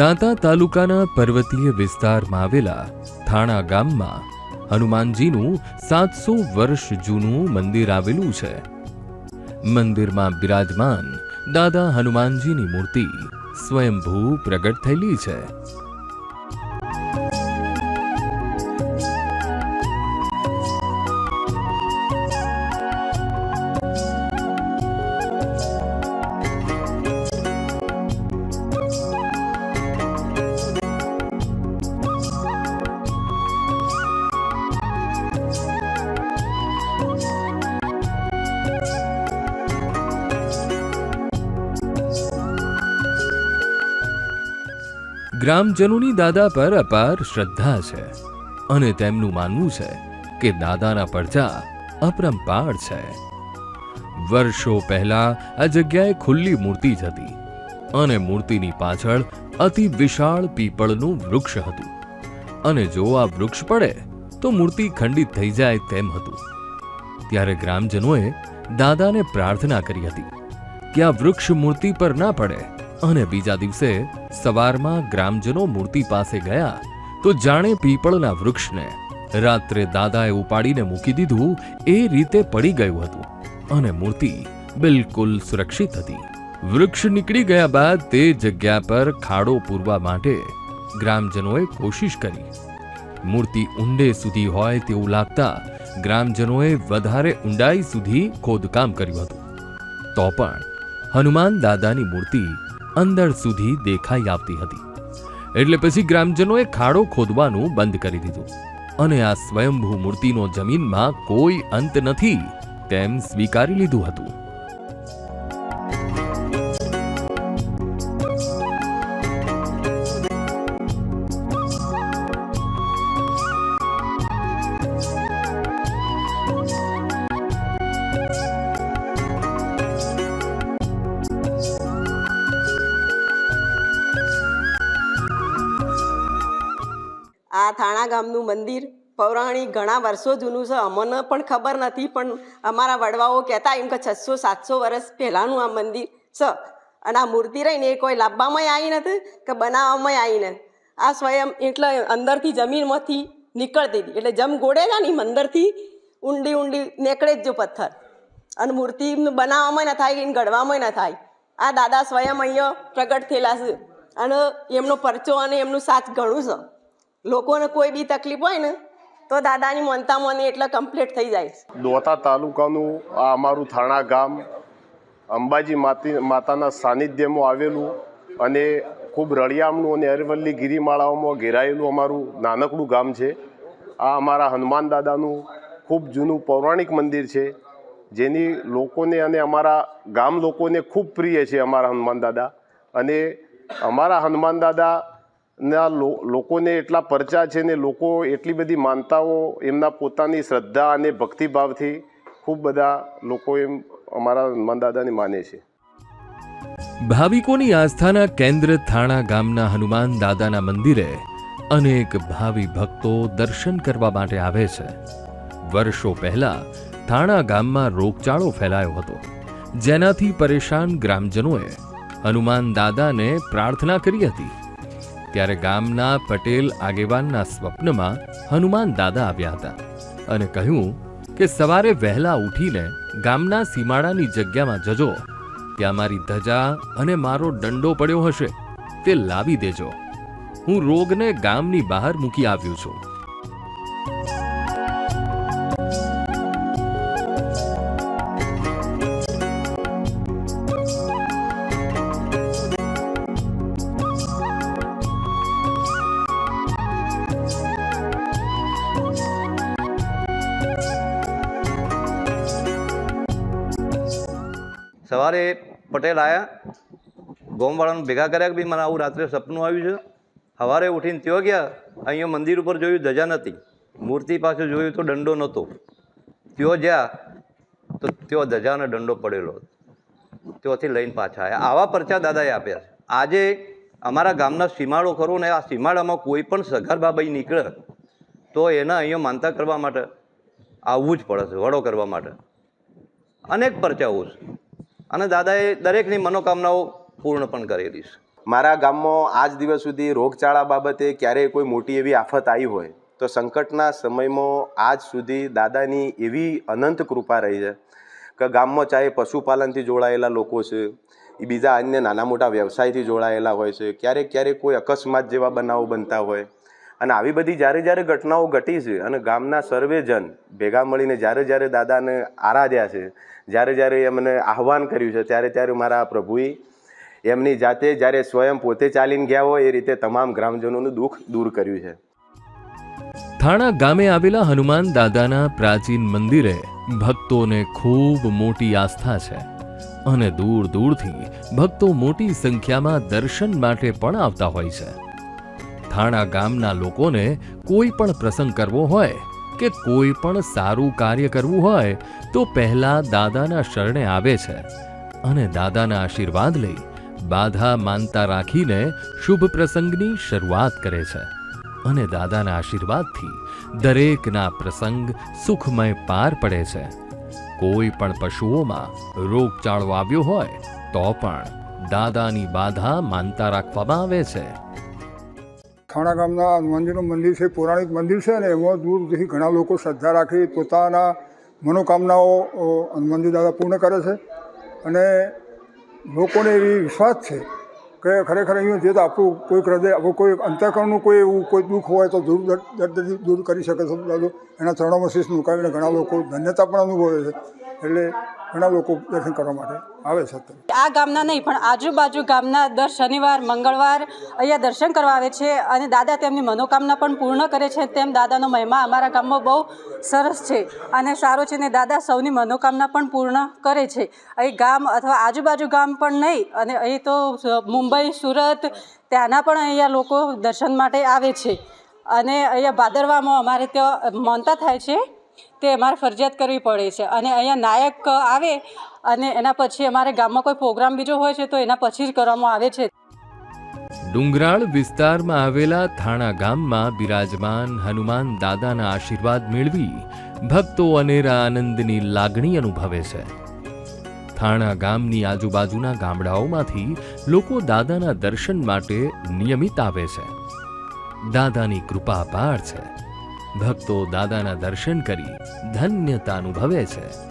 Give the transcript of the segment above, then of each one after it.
દાંતા તાલુકાના પર્વતીય વિસ્તારમાં આવેલા થાણા ગામમાં હનુમાનજીનું સાતસો વર્ષ જૂનું મંદિર આવેલું છે. મંદિરમાં બિરાજમાન દાદા હનુમાનજીની મૂર્તિ સ્વયંભૂ પ્રગટ થયેલી છે. ગ્રામજનોની દાદા પર અપાર શ્રદ્ધા છે અને તેમનું માનવું છે કે દાદાના પડજા અપરંપાર છે. વર્ષો પહેલા આ જગ્યાએ ખુલ્લી મૂર્તિ જ હતી અને મૂર્તિની પાછળ અતિ વિશાળ પીપળનું વૃક્ષ હતું. અને જો આ વૃક્ષ પડે, તો મૂર્તિ ખંડિત થઈ જાય તેમ હતું. ત્યારે ગ્રામજનોએ દાદાને પ્રાર્થના કરી હતી કે આ વૃક્ષ મૂર્તિ પર ના પડે અને બીજા દિવસે સવારમાં ગ્રામજનો મૂર્તિ પાસે ગયા તો જાણે પીપળના વૃક્ષને. રાત્રે દાદાએ ઉપાડીને મૂકી દીધું એ રીતે પડી ગયું હતું અને મૂર્તિ બિલકુલ સુરક્ષિત હતી. વૃક્ષ નીકળી ગયા બાદ તે જગ્યા પર ખાડો પૂરવા માટે ગ્રામજનોએ કોશિશ કરી. મૂર્તિ ઊંડે સુધી હોય તેવું લાગતા ગ્રામજનોએ વધારે ઊંડાઈ સુધી ખોદકામ કર્યું હતું. તો પણ હનુમાન દાદાની મૂર્તિ અંદર સુધી દેખાઈ આવતી હતી. એટલે પછી ગ્રામજનોએ ખાડો ખોદવાનું બંધ કરી દીધું. અને આ સ્વયંભૂ મૂર્તિનો જમીનમાં કોઈ અંત નથી તેમ સ્વીકારી લીધું હતું. આ થાણા ગામનું મંદિર પૌરાણિક ઘણા વર્ષો જૂનું છે. અમને પણ ખબર નથી, પણ અમારા વડવાઓ કહેતા એમ કે છસો સાતસો વર્ષ પહેલાંનું આ મંદિર છે. અને આ મૂર્તિ રહીને એ કોઈ લાવવામાં આવી નથી કે બનાવવામાં આવી નથી. આ સ્વયં એટલે અંદરથી જમીનમાંથી નીકળતી હતી. એટલે જમ ગોળે છે ને અંદરથી ઊંડી ઊંડી નીકળે જ જો પથ્થર. અને મૂર્તિ બનાવવામાં ન થાય એને ઘડવામાં ન થાય. આ દાદા સ્વયં અહીંયા પ્રગટ થયેલા છે. અને એમનો પરચો અને એમનું સાચ ઘણું છે. લોકોને કોઈ બી તકલીફ હોય ને, તો દાદાની મનતા મને એટલે કમ્પ્લીટ થઈ જાય. દોતા તાલુકાનું આ અમારું થાણા ગામ અંબાજી માતી માતાના સાનિધ્યમાં આવેલું અને ખૂબ રળિયામણું અને અરવલ્લી ગિરિમાળાઓમાં ઘેરાયેલું અમારું નાનકડું ગામ છે. આ અમારા હનુમાન દાદાનું ખૂબ જૂનું પૌરાણિક મંદિર છે, જેની લોકોને અને અમારા ગામ લોકોને ખૂબ પ્રિય છે અમારા હનુમાન દાદા. અને અમારા હનુમાન દાદા ના લોકોને એટલા પરચા છે ને લોકો એટલી બધી માનતાઓ, એમના પોતાની શ્રદ્ધા અને ભક્તિભાવથી ખૂબ બધા લોકો એમ અમારા હનુમાન દાદાને માને છે. ભાવિકોની આસ્થાના કેન્દ્ર થાણા ગામના હનુમાન દાદાના મંદિરે અનેક ભાવિ ભક્તો દર્શન કરવા માટે આવે છે. વર્ષો પહેલા થાણા ગામમાં રોગચાળો ફેલાયો હતો. જેનાથી પરેશાન ગ્રામજનોએ હનુમાન દાદાને પ્રાર્થના કરી હતી. ત્યારે ગામના પટેલ આગેવાનના સ્વપ્નમાં હનુમાન દાદા આવ્યા હતા અને કહ્યું કે સવારે વહેલા ઉઠીને ગામના સીમાડાની જગ્યામાં જજો. ત્યાં મારી ધજા અને મારો દંડો પડ્યો હશે. તે લાવી દેજો. હું રોગને ગામની બહાર મૂકી આવ્યો છું. સવારે પટેલ આવ્યા ગોમવાળાને ભેગા કર્યા કે ભાઈ મને આવું રાત્રે સપનું આવ્યું છે. સવારે ઉઠીને ત્યો ગયા. અહીંયા મંદિર ઉપર જોયું ધજા નથી મૂર્તિ પાસે જોયું તો દંડો નહોતો. ત્યો જ્યાં, તો ત્યો ધજા અને દંડો પડેલો ત્યાંથી લઈને પાછા આવ્યા આવા પરચા દાદાએ આપ્યા છે. આજે અમારા ગામના સીમાડો ખરો ને આ સીમાડામાં કોઈ પણ સગર્ભાબાઈ નીકળે, તો એના અહીંયા માનતા કરવા માટે, આવવું જ પડે છે, વડો કરવા માટે. અનેક પરચાઓ છે. અને દાદાએ દરેકની મનોકામનાઓ પૂર્ણ પણ કરેલી છે. મારા ગામમાં આજ દિવસ સુધી રોગચાળા બાબતે ક્યારેય કોઈ મોટી એવી આફત આવી હોય તો સંકટના સમયમાં આજ સુધી દાદાની એવી અનંત કૃપા રહી છે કે ગામમાં ચાહે પશુપાલનથી જોડાયેલા લોકો છે એ બીજા અન્ય નાના મોટા વ્યવસાયથી જોડાયેલા હોય છે, ક્યારેક ક્યારેક કોઈ અકસ્માત જેવા બનાવો બનતા હોય અને આવી બધી જ્યારે જ્યારે ઘટનાઓ ઘટી છે અને ગામના સર્વેજન ભેગા મળીને જ્યારે જ્યારે દાદાને આરાધ્યા છે, જ્યારે જ્યારે એમને આહવાન કર્યું છે, ત્યારે ત્યારે મારા પ્રભુએ એમની જાતે જ્યારે સ્વયં પોતે ચાલીને ગયા હોય એ રીતે તમામ ગ્રામજનોનું દુઃખ દૂર કર્યું છે. થાણા ગામે આવેલા હનુમાન દાદાના પ્રાચીન મંદિરે ભક્તોને ખૂબ મોટી આસ્થા છે અને દૂર દૂરથી ભક્તો મોટી સંખ્યામાં દર્શન માટે પણ આવતા હોય છે. થાણા ગામના લોકોને કોઈ પણ પ્રસંગ કરવો હોય કે કોઈ પણ સારું કાર્ય કરવું હોય તો પહેલા દાદાના શરણે આવે છે અને દાદાના આશીર્વાદ લઈ બાધા માનતા રાખીને શુભ પ્રસંગની શરૂઆત કરે છે અને દાદાના આશીર્વાદથી દરેકના પ્રસંગ સુખમય પાર પડે છે. કોઈ પણ પશુઓમાં રોગચાળો આવ્યો હોય તો પણ દાદાની બાધા માનતા રાખવામાં આવે છે. થાણા ગામના હનુમાનજીનું મંદિર છે, પૌરાણિક મંદિર છે ને એમાં દૂર દૂરથી ઘણા લોકો શ્રદ્ધા રાખી પોતાના મનોકામનાઓ હનુમાનજી દાદા પૂર્ણ કરે છે. અને લોકોને એવી વિશ્વાસ છે કે ખરેખર અહીંયા જે તો આપણું કોઈક હૃદય, આપણું કોઈ અંતઃકરણનું કોઈ એવું કોઈ દુઃખ હોય તો દૂર દર્દ દૂર કરી શકે છે. દાદો, એના ચરણોમાં શીશ મુકાવીને ઘણા લોકો ધન્યતા પણ અનુભવે છે. એટલે ઘણા લોકો દર્શન કરવા માટે આવે છે આ ગામના નહીં, પણ આજુબાજુ ગામના દર શનિવાર, મંગળવાર અહીંયા દર્શન કરવા આવે છે અને દાદા તેમની મનોકામના પણ પૂર્ણ કરે છે. તેમ દાદાનો મહિમા અમારા ગામમાં બહુ સરસ છે અને સારો છે ને દાદા સૌની મનોકામના પણ પૂર્ણ કરે છે. અહીં ગામ અથવા આજુબાજુ ગામ પણ નહીં અને અહીં તો મુંબઈ, સુરત ત્યાંના પણ અહીંયા લોકો દર્શન માટે આવે છે. અને અહીંયા ભાદરવામાં અમારે ત્યાં માનતા થાય છે. તે અમારે ફરજિયાત કરવી પડે છે. અને અહીંયા નાયક આવે અને એના પછી અમારે ગામમાં કોઈ પ્રોગ્રામ બીજો હોય છે તો એના પછી જ કરવામાં આવે છે. ડુંગરાળ વિસ્તારમાં આવેલા થાણા ગામમાં બિરાજમાન હનુમાન દાદાના આશીર્વાદ મેળવી ભક્તો અનેરા આનંદની લાગણી અનુભવે છે. થાણા ગામની આજુબાજુના ગામડાઓમાંથી લોકો દાદાના દર્શન માટે નિયમિત આવે છે. દાદાની કૃપા અપાર છે. ભક્તો દાદાના દર્શન કરી ધન્યતા અનુભવે છે.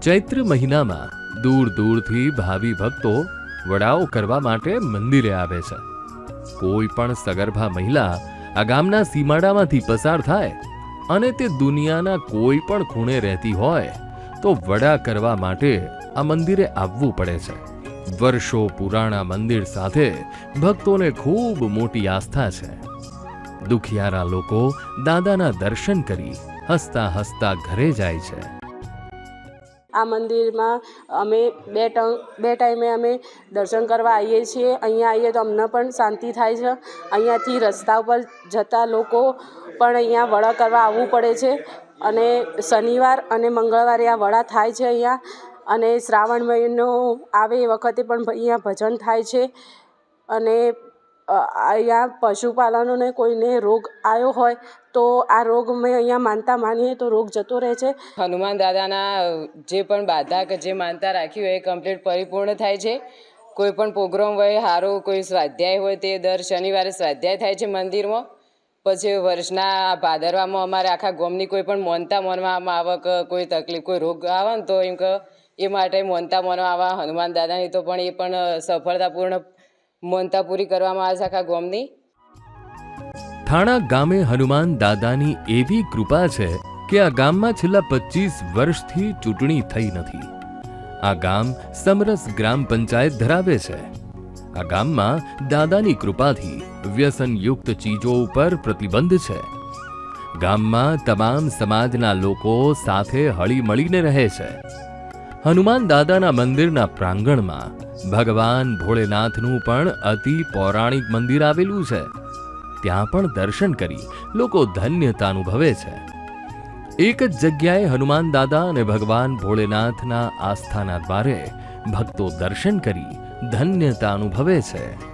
ચૈત્ર મહિનામાં દૂર દૂરથી ભાવિ ભક્તો વડાઓ કરવા માટે મંદિરે આવે છે. કોઈ પણ સગર્ભા મહિલા આ ગામના સીમાડામાંથી પસાર થાય અને તે દુનિયાના કોઈ પણ ખૂણે રહેતી હોય તો વડા કરવા માટે આ મંદિરે આવવું પડે છે. વર્ષો પુરાણા મંદિર સાથે ભક્તોને ખૂબ મોટી આસ્થા છે. દુખિયારા લોકો દાદાના દર્શન કરી હસતા હસતા ઘરે જાય છે. આ મંદિરમાં અમે બે ટંગ બે ટાઈમે અમે દર્શન કરવા આવીએ છીએ. અહીંયા આવીએ તો અમને પણ શાંતિ થાય છે. અહીંયાથી રસ્તા ઉપર જતા લોકો પણ અહીંયા વડા કરવા આવવું પડે છે. અને શનિવાર અને મંગળવારે આ વડા થાય છે અહીંયા. અને શ્રાવણ મહિનો આવે એ વખતે પણ અહીંયા ભજન થાય છે. અને અહીંયા પશુપાલનોને કોઈને રોગ આવ્યો હોય તો આ રોગ મેં અહીંયા માનતા માનીએ તો રોગ જતો રહે છે. હનુમાન દાદાના જે પણ બાધા કે જે માનતા રાખી હોય એ કમ્પ્લીટ પરિપૂર્ણ થાય છે. કોઈ પણ પ્રોગ્રામ હોય સારો કોઈ સ્વાધ્યાય હોય તે દર શનિવારે સ્વાધ્યાય થાય છે મંદિરમાં. પછી વર્ષના ભાદરવામાં અમારે આખા ગામની કોઈ પણ મોનતા મોનવામાં આવક, કોઈ તકલીફ, કોઈ રોગ આવે ને તો એમ કે એ માટે મોનતા મોનવા આવે. હનુમાન દાદાની તો પણ એ પણ સફળતાપૂર્ણ મોનતા પૂરી કરવામાં આવે છે આખા ગામની. થાણા ગામે હનુમાન દાદાની એવી કૃપા છે કે આ ગામમાં છેલ્લા પચીસ વર્ષથી ચૂંટણી થઈ નથી. આ ગામ સમરસ ગ્રામ પંચાયત ધરાવે છે. આ ગામમાં દાદાની કૃપાથી વ્યસનયુક્ત ચીજો ઉપર પ્રતિબંધ છે. ગામમાં તમામ સમાજના લોકો સાથે હળીમળીને રહે છે. હનુમાન દાદાના મંદિરના પ્રાંગણમાં ભગવાન ભોળેનાથનું પણ અતિ પૌરાણિક મંદિર આવેલું છે. ત્યાં પણ દર્શન કરી લોકો ધન્યતા અનુભવે છે. એક જ જગ્યાએ હનુમાન દાદા અને ભગવાન ભોળેનાથના આસ્થાના દ્વારે ભક્તો દર્શન કરી ધન્યતા અનુભવે છે.